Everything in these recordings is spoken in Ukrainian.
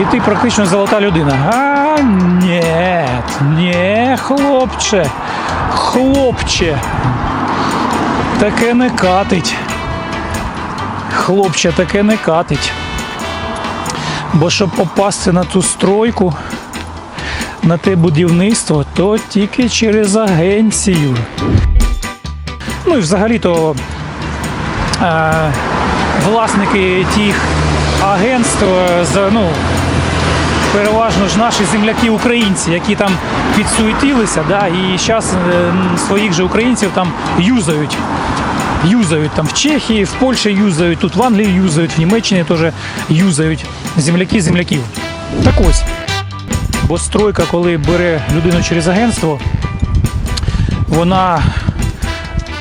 і ти практично золота людина. А ні, ні, хлопче, хлопче. Таке не катить. Хлопче, таке не катить. Бо щоб попасти на ту стройку, на те будівництво, то тільки через агенцію. Ну і взагалі-то е, власники тих агентств, е, ну, переважно ж наші земляки українці, які там підсуетилися, да, і зараз своїх же українців там юзають. Юзають там в Чехії, в Польщі юзають, тут в Англії юзають, в Німеччині теж юзають земляки земляків. Так ось. Бо стройка, коли бере людину через агентство, вона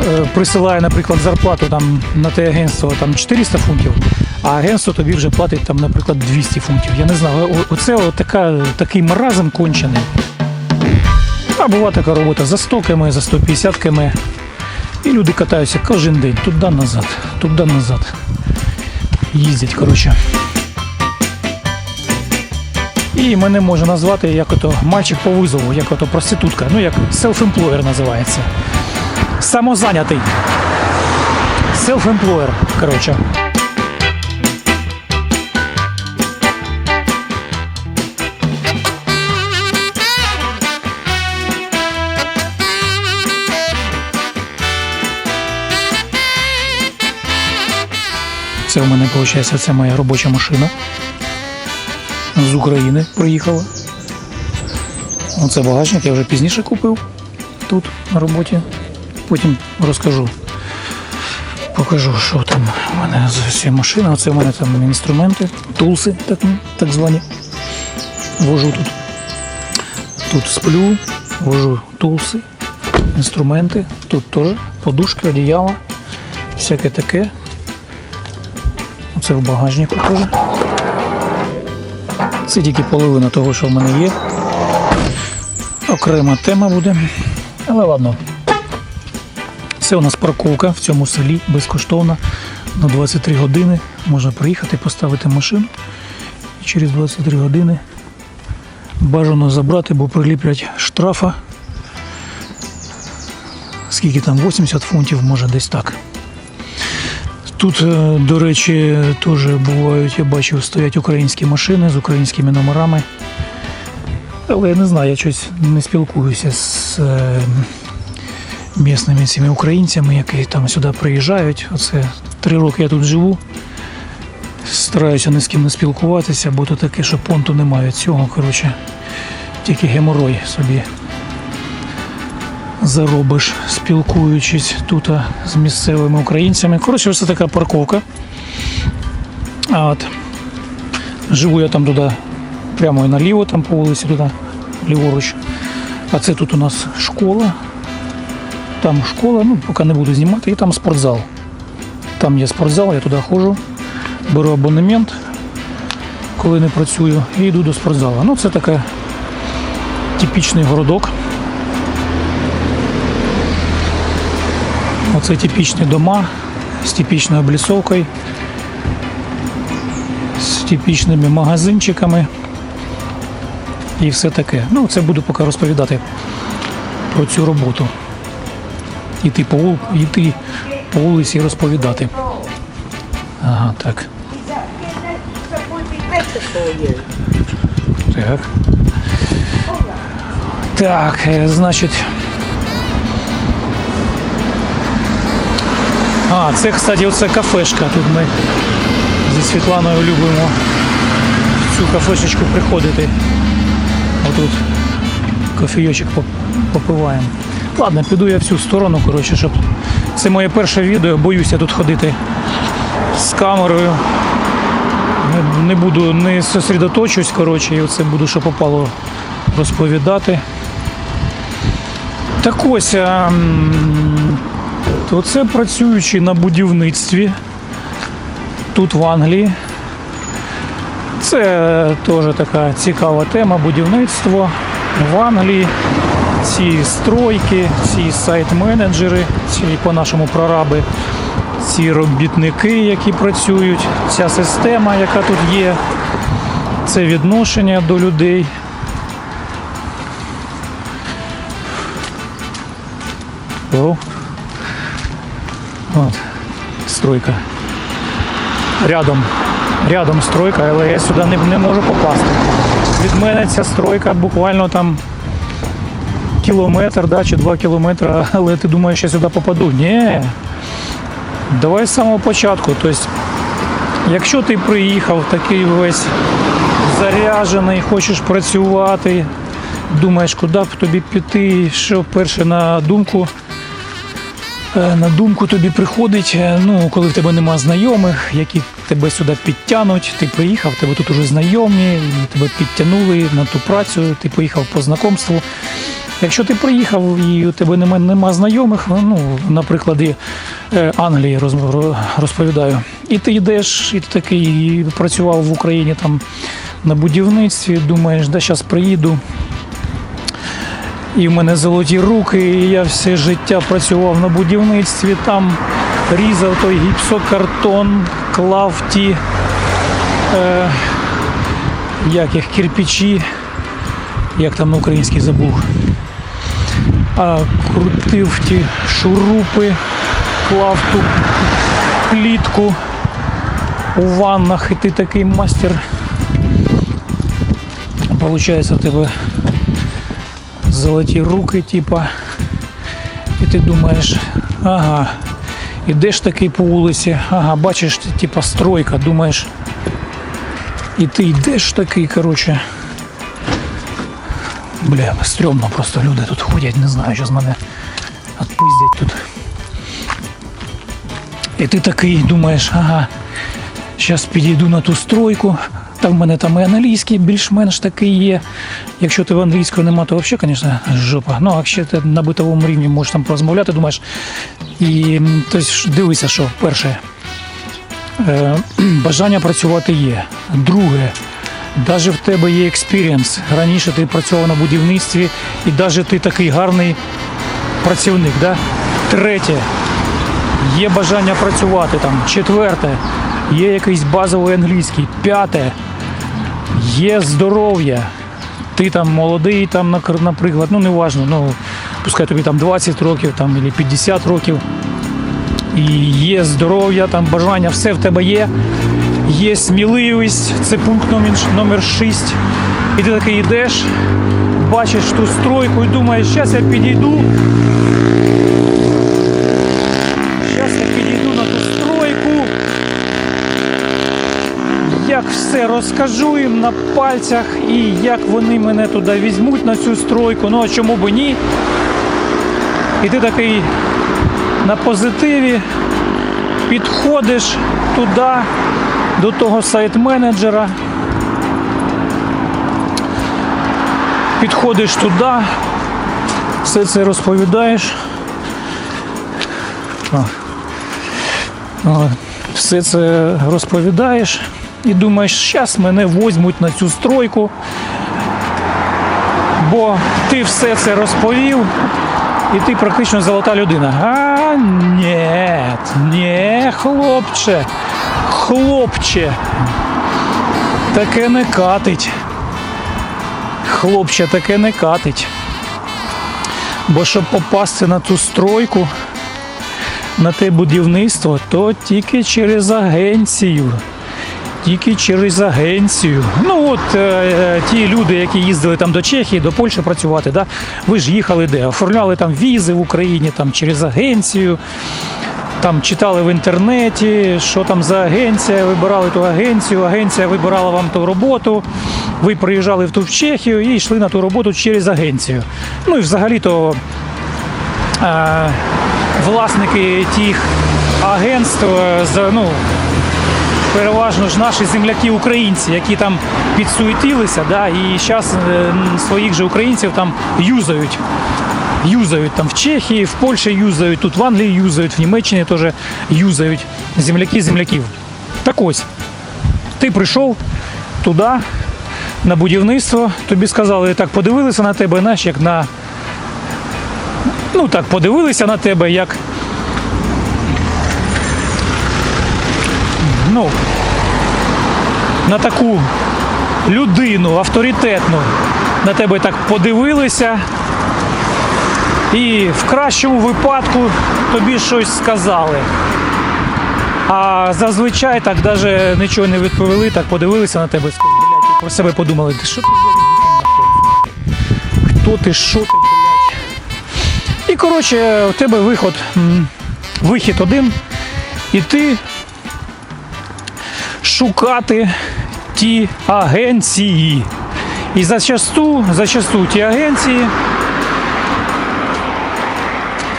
е, присилає, наприклад, зарплату там, на те агентство там, 400 фунтів, а агентство тобі вже платить, там, наприклад, 200 фунтів. Я не знаю, оце така, такий маразм кончений. А буває така робота за 100 км, за 150 км. І люди катаються кожен день, туди-назад, туди-назад. Їздять, коротше. І мене можна назвати як ото мальчик по визову, як ото проститутка, ну як селф-емплоєр називається. Самозайнятий. Селф-емплоєр, коротше. Це у мене виходить, це моя робоча машина. З України приїхала. Оце багажник, я вже пізніше купив тут на роботі. Потім розкажу. Покажу, що там у мене з цієї машини. Оце у мене там інструменти, тулси, так, так звані. Вожу тут. Тут сплю, вожу тулси, інструменти. Тут теж подушки, одіяла, всяке таке. Оце в багажнику теж. Це тільки половина того, що в мене є. Окрема тема буде. Але ладно. Це у нас парковка в цьому селі безкоштовна. На 23 години можна приїхати, поставити машину. І через 23 години бажано забрати, бо приліплять штрафа. Скільки там, 80 фунтів, може десь так. Тут, е, до речі, теж бувають, я бачив, стоять українські машини з українськими номерами. Але я не знаю, я щось не спілкуюся з е, місними цими українцями, які там сюди приїжджають. Оце три роки я тут живу. Стараюся ні з ким не спілкуватися, бо то таке, що понту немає цього. Коротше, тільки геморой собі заробиш, спілкуючись тут з місцевими українцями. Коротше, це така парковка. От живу я там туди, прямо і наліво, там по вулиці туди, ліворуч. А це тут у нас школа. Там школа, ну поки не буду знімати, і там спортзал. Там є спортзал, я туди ходжу, беру абонемент, коли не працюю, і йду до спортзалу. Ну, це такий типічний городок. Оце типічні дома з типічною облісовкою, з типічними магазинчиками і все таке. Ну, це буду поки розповідати про цю роботу. Іти по, іти по вулиці і розповідати. Ага, так. Так. Так, е, значить. А, це, кстати, оце кафешка. Тут ми зі Світланою любимо в цю кафешечку приходити. Отут кофійочок поп- попиваємо. Ладно, піду я в цю сторону, коротше, щоб. Це моє перше відео, боюся тут ходити з камерою. Не- буду, не сосредоточусь, коротше, і оце буду, що попало розповідати. Так ось, а, м, то це працюючи на будівництві тут в Англії. Це теж така цікава тема будівництво в Англії. Ці стройки, ці сайт-менеджери, ці по-нашому прораби, ці робітники, які працюють, ця система, яка тут є. це відношення до людей. О. От, стройка. Рядом. Рядом стройка, але я сюди не, не можу попасти. Від мене ця стройка буквально там кілометр, да, чи два кілометри, але ти думаєш, я сюди попаду? Ні. Давай з самого початку. Тобто, якщо ти приїхав такий весь заряджений, хочеш працювати, думаєш, куди б тобі піти, що перше на думку. Е, На думку тобі приходить, е, ну, коли в тебе нема знайомих, які тебе сюди підтягнуть, ти приїхав, тебе тут уже знайомі, тебе підтягнули на ту працю, ти поїхав по знакомству. Якщо ти приїхав і у тебе нема, нема знайомих, ну, на прикладі е, Англії роз- розповідаю, і ти йдеш, і ти такий працював в Україні там на будівництві, думаєш, да зараз приїду, і в мене золоті руки, і я все життя працював на будівництві, там різав той гіпсокартон, клав ті е, як їх, кирпичі, як там на українській забув. А крутив ті шурупи, клав ту плітку у ваннах, і ти такий мастер. Получається, в тебе золоті руки, типа. І ти думаєш, ага, ідеш такий по вулиці, ага, бачиш, типа стройка, думаєш. І ти йдеш такий, коротше. Бля, стрьомно просто люди тут ходять, не знаю, що з мене відпиздять тут. І ти такий думаєш, ага, зараз підійду на ту стройку. Та в мене там і англійський більш-менш такий є. Якщо ти в англійського нема, то взагалі, звісно, жопа. Ну, а якщо ти на битовому рівні можеш там порозмовляти, думаєш. І тобто, дивися, що перше, е, бажання працювати є. Друге, навіть в тебе є експірієнс. Раніше ти працював на будівництві, і навіть ти такий гарний працівник. Да? Третє, є бажання працювати там. Четверте, є якийсь базовий англійський. П'яте, є здоров'я. Ти там молодий, там, наприклад, ну неважно, ну пускай тобі там 20 років там, або 50 років. І є здоров'я, там бажання, все в тебе є. Є сміливість, це пункт номер, номер 6. І ти такий йдеш, бачиш ту стройку і думаєш, зараз я підійду. Зараз я підійду на ту стройку. Як все розкажу їм на пальцях і як вони мене туди візьмуть на цю стройку. Ну а чому б ні? І ти такий на позитиві підходиш туди, до того сайт-менеджера. Підходиш туди, все це розповідаєш. О. О, Все це розповідаєш і думаєш, зараз мене возьмуть на цю стройку, бо ти все це розповів, і ти практично золота людина. А ні, ні, хлопче, хлопче, таке не катить. Хлопче, таке не катить. Бо щоб попасти на ту стройку, на те будівництво, то тільки через агенцію. Тільки через агенцію. Ну от е, ті люди, які їздили там до Чехії, до Польщі працювати, да? ви ж їхали де? Оформляли там візи в Україні там, через агенцію, там читали в інтернеті, що там за агенція, вибирали ту агенцію, агенція вибирала вам ту роботу. Ви приїжджали в ту в Чехію і йшли на ту роботу через агенцію. Ну і взагалі-то е, власники тих агентств, е, ну, переважно ж наші земляки українці, які там підсуетилися, да, і зараз своїх же українців там юзають. Юзають там в Чехії, в Польщі юзають, тут в Англії юзають, в Німеччині теж юзають земляки земляків. Так ось, ти прийшов туди, на будівництво, тобі сказали, так подивилися на тебе, знаєш, як на. Ну так, подивилися на тебе, як. Ну, на таку людину авторитетну на тебе так подивилися. І в кращому випадку тобі щось сказали. А зазвичай так навіть нічого не відповіли, так подивилися на тебе, блядь, і про себе подумали, ти що ти блядь, хто ти, що ти, блядь. І коротше, у тебе виход, вихід один, і ти шукати ті агенції. І зачасту, зачасту ті агенції.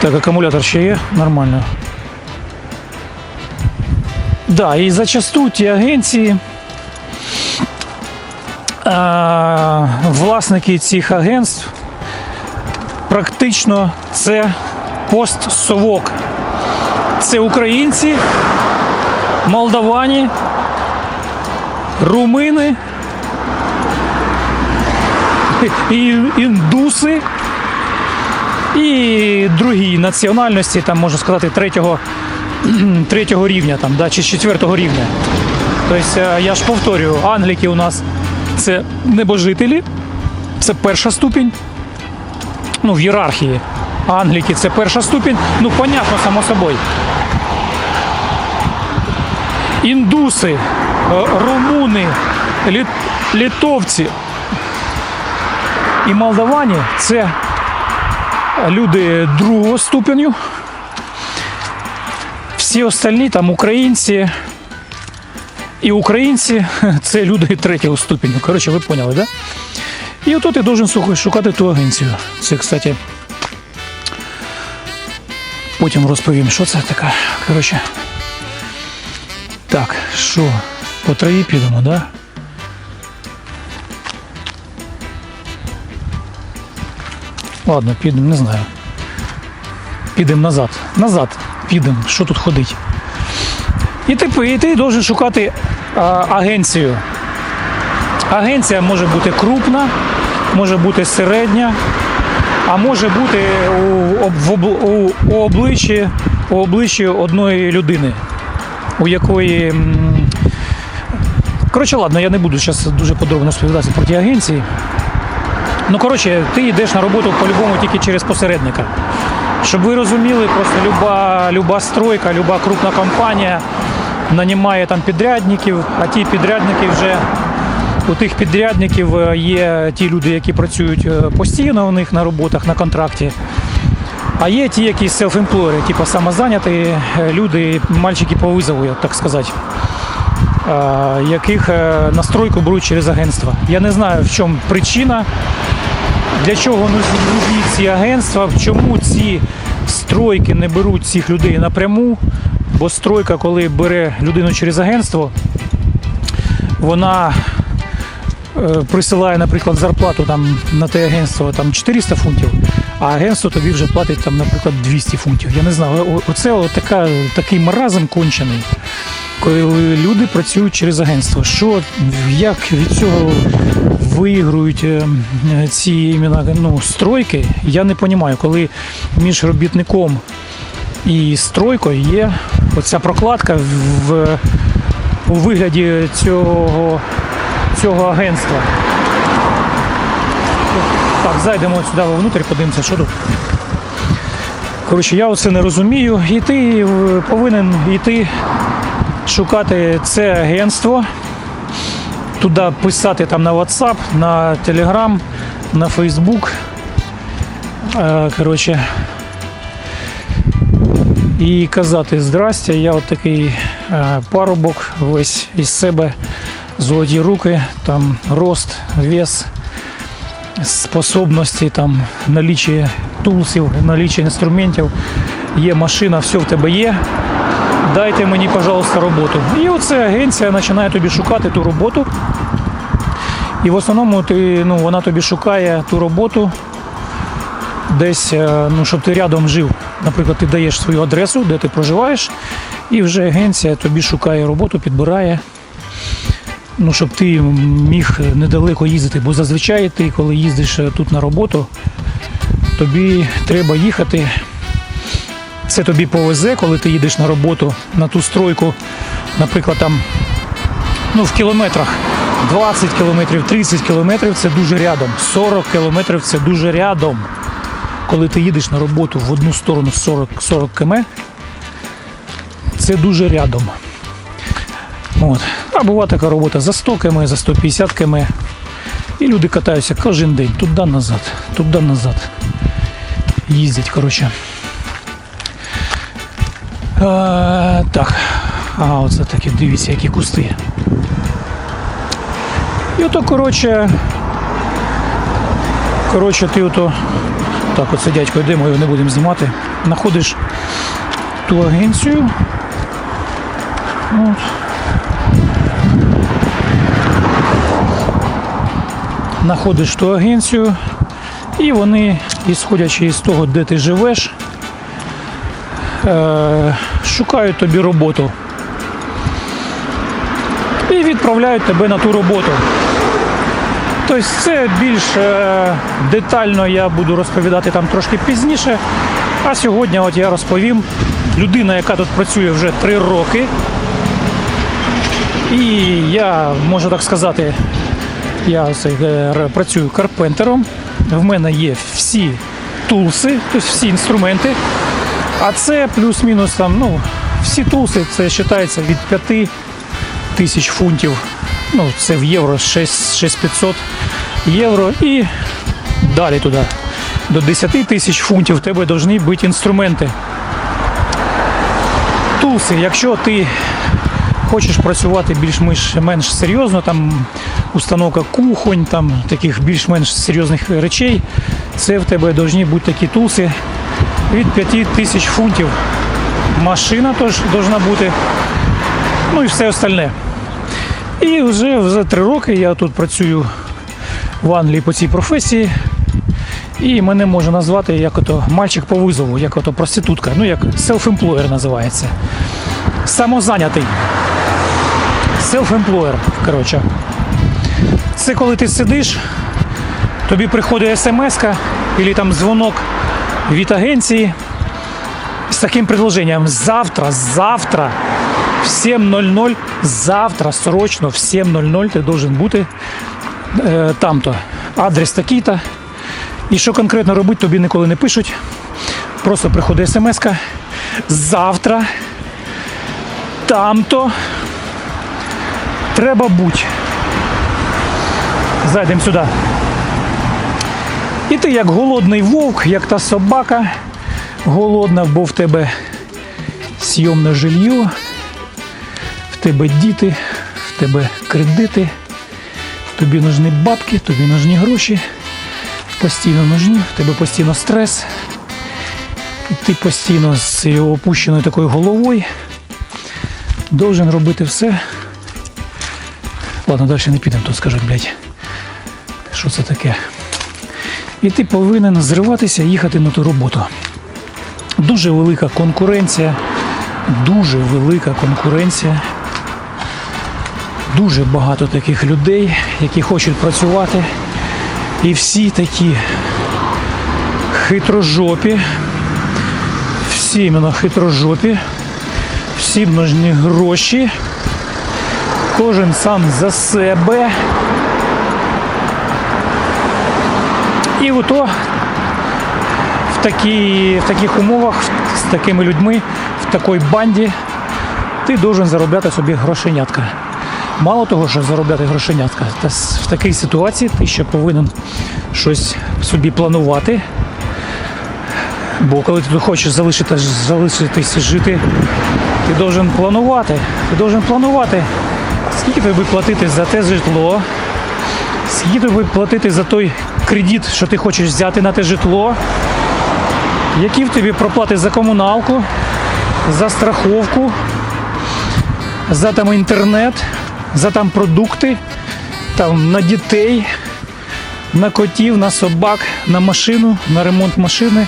Так, акумулятор ще є, нормально. Да, і зачасту ті агенції, а, власники цих агентств практично це постсовок. Це українці, молдавані, румини, і індуси і другі національності, там можна сказати, третього, третього рівня там, да, чи четвертого рівня. Тобто, е, я ж повторюю, англіки у нас це небожителі, це перша ступінь. Ну, в ієрархії. Англіки це перша ступінь. Ну, понятно, само собою. Індуси, румуни, літ- літовці і молдавані це люди другого ступеню. Всі остальні там українці. І українці це люди третього ступеню. Коротше, ви поняли, да? І ото ти должен шукати ту агенцію. Це, кстати, потім розповім, що це таке. Коротше. Так, що, по трої підемо, да? Ладно, підемо, не знаю. Підемо назад. Назад підемо, що тут ходить. І ти, і ти должен шукати а, агенцію. Агенція може бути крупна, може бути середня, а може бути у, в у, у обличчі, у обличчі одної людини, у якої. Коротше, ладно, я не буду зараз дуже подробно розповідати про ті агенції. Ну, коротше, ти йдеш на роботу по-любому тільки через посередника. Щоб ви розуміли, просто люба, люба стройка, люба крупна компанія нанімає там підрядників, а ті підрядники вже у тих підрядників е, є ті люди, які працюють е, постійно у них на роботах, на контракті. А є ті, які self-employed, типу самозайняті е, люди, мальчики по визову, як так сказати, яких е, на стройку беруть через агентство. Я не знаю, в чому причина, для чого нужні ці агентства, чому ці стройки не беруть цих людей напряму. Бо стройка, коли бере людину через агентство, вона е, присилає, наприклад, зарплату там, на те агентство там, 400 фунтів, а агентство тобі вже платить, там, наприклад, 200 фунтів. Я не знаю, оце така, такий маразм кончений, коли люди працюють через агентство. Що, як від цього виігрують е, ці іменно, ну, стройки, я не розумію, коли між робітником і стройкою є оця прокладка в, у вигляді цього, цього агентства. Так, зайдемо сюди вовнутрь, подивимося, що тут. Коротше, я оце не розумію. І ти е, повинен йти шукати це агентство, туди писати там на WhatsApp, на Telegram, на Facebook. Е, Коротше, і казати здрастя, я от такий е, парубок, весь із себе золоті руки, там рост, вес, способності, там налічі тулсів, налічі інструментів, є машина, все в тебе є. Дайте мені, пожалуйста, роботу. І оце агенція починає тобі шукати ту роботу. І в основному ти, ну, вона тобі шукає ту роботу десь, е, ну, щоб ти рядом жив. Наприклад, ти даєш свою адресу, де ти проживаєш, і вже агенція тобі шукає роботу, підбирає. Ну, щоб ти міг недалеко їздити. Бо зазвичай ти, коли їздиш е, тут на роботу, тобі треба їхати. Це тобі повезе, коли ти їдеш на роботу на ту стройку, наприклад, там ну, в кілометрах 20 кілометрів, 30 кілометрів це дуже рядом. 40 кілометрів це дуже рядом. Коли ти їдеш на роботу в одну сторону 40, 40 км, це дуже рядом. От. А буває така робота за 100 км, за 150 км. І люди катаються кожен день, туди-назад, туди-назад. Їздять, коротше. А, так. А, оце такі, дивіться, які кусти. І ото, коротше. Коротше, ти ото. Так, оце дядько йде, ми його не будемо знімати. Знаходиш ту агенцію. От. Знаходиш ту агенцію, і вони, ісходячи із того, де ти живеш, е, шукають тобі роботу. І відправляють тебе на ту роботу. Тобто це більш е, детально я буду розповідати там трошки пізніше. А сьогодні от я розповім людина, яка тут працює вже три роки. І я можу так сказати, я е, працюю карпентером. В мене є всі тулси, тобто всі інструменти. А це плюс-мінус там, ну, всі тулси, це вважається від 5 тисяч фунтів. Ну, це в євро 6500 євро і далі туди. До 10 тисяч фунтів в тебе повинні бути інструменти. Тулси, якщо ти хочеш працювати більш-менш менш серйозно, там установка кухонь, там таких більш-менш серйозних речей, це в тебе повинні бути такі тулси від 5 тисяч фунтів. Машина теж повинна бути. Ну і все остальне. І вже за три роки я тут працюю в Англії по цій професії. І мене можна назвати як ото мальчик по визову, як ото проститутка, ну як self-employer називається. Самозайнятий. Self-employer, коротше. Це коли ти сидиш, тобі приходить смс-ка або там дзвонок від агенції з таким предложенням завтра, завтра в 7.00, завтра срочно в 7.00 ти должен бути е, там-то. Адрес такий-то. І що конкретно робити, тобі ніколи не пишуть. Просто приходить смс-ка. Завтра там-то треба бути. Зайдемо сюди. І ти як голодний вовк, як та собака голодна, бо в тебе сйомне жилье, в тебе діти, в тебе кредити, тобі нужні бабки, тобі нужні гроші, постійно нужні, в тебе постійно стрес. І ти постійно з опущеною такою головою должен робити все. Ладно, далі не підемо, то скажуть, блядь, що це таке. І ти повинен зриватися і їхати на ту роботу. Дуже велика конкуренція, дуже велика конкуренція. Дуже багато таких людей, які хочуть працювати. І всі такі хитрожопі, всі іменно хитрожопі, всім нужні гроші. Кожен сам за себе. І ото в, такі, в таких умовах, з такими людьми, в такій банді, ти должен заробляти собі грошенятка. Мало того, що заробляти грошенятка, та в такій ситуації ти ще повинен щось собі планувати. Бо коли ти хочеш залишити, залишитись жити, ти должен планувати. Ти должен планувати, скільки тобі платити за те житло, скільки тобі платити за той кредит, що ти хочеш взяти на те житло, які в тобі проплати за комуналку, за страховку, за там інтернет, за там продукти, там на дітей, на котів, на собак, на машину, на ремонт машини,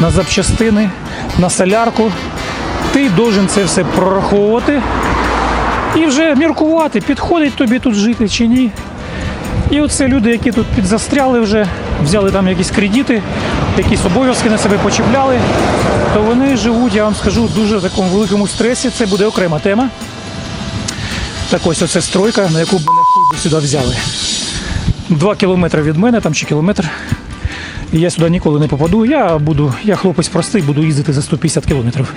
на запчастини, на солярку. Ти должен це все прораховувати і вже міркувати, підходить тобі тут жити чи ні. І оце люди, які тут підзастряли вже, взяли там якісь кредити, якісь обов'язки на себе почіпляли, то вони живуть, я вам скажу, дуже в такому великому стресі. Це буде окрема тема. Так ось оце стройка, на яку б мене хуй сюди взяли. Два кілометри від мене, там чи кілометр. І я сюди ніколи не попаду. Я буду, я хлопець простий, буду їздити за 150 кілометрів.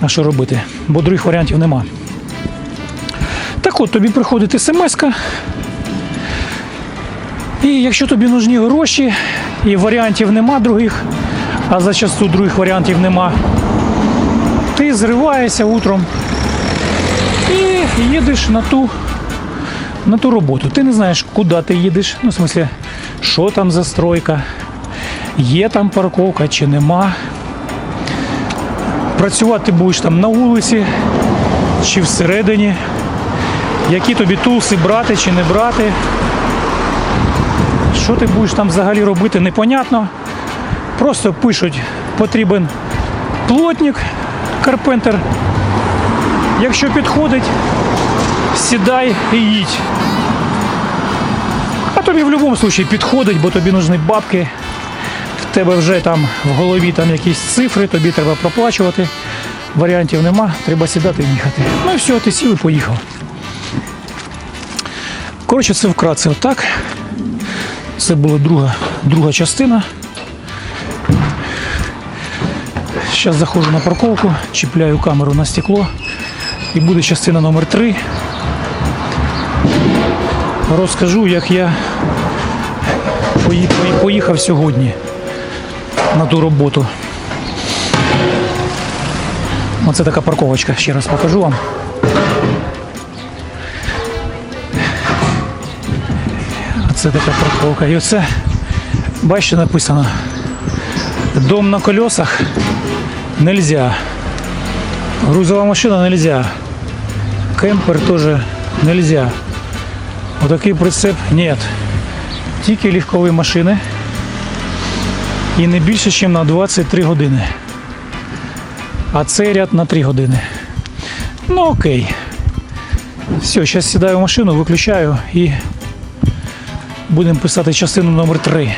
А що робити? Бо других варіантів нема. Так от, тобі приходить смс і якщо тобі нужні гроші і варіантів нема других, а зачасту других варіантів нема, ти зриваєшся утром і їдеш на ту, на ту роботу. Ти не знаєш, куди ти їдеш, ну, в смислі, що там за стройка, є там парковка чи нема. Працювати будеш там на вулиці чи всередині, які тобі тулси брати чи не брати. Що ти будеш там взагалі робити, непонятно. Просто пишуть, потрібен плотник, карпентер. Якщо підходить, сідай і їдь. А тобі в будь-якому випадку підходить, бо тобі нужні бабки. В тебе вже там в голові там якісь цифри, тобі треба проплачувати. Варіантів нема, треба сідати і їхати. Ну і все, ти сів і поїхав. Коротше, це вкратце отак. Це була друга, друга частина. Зараз заходжу на парковку, чіпляю камеру на стекло і буде частина номер 3 Розкажу, як я пої- пої- поїхав сьогодні на ту роботу. Оце така парковочка, ще раз покажу вам. Це така парковка. І оце, бачите, написано. Дом на колесах нельзя. Грузова машина нельзя. Кемпер теж нельзя. Отакий прицеп нет. Тільки легкові машини. І не більше, ніж на 23 години. А цей ряд на 3 години. Ну окей. Все, зараз сідаю в машину, виключаю і будемо писати частину номер 3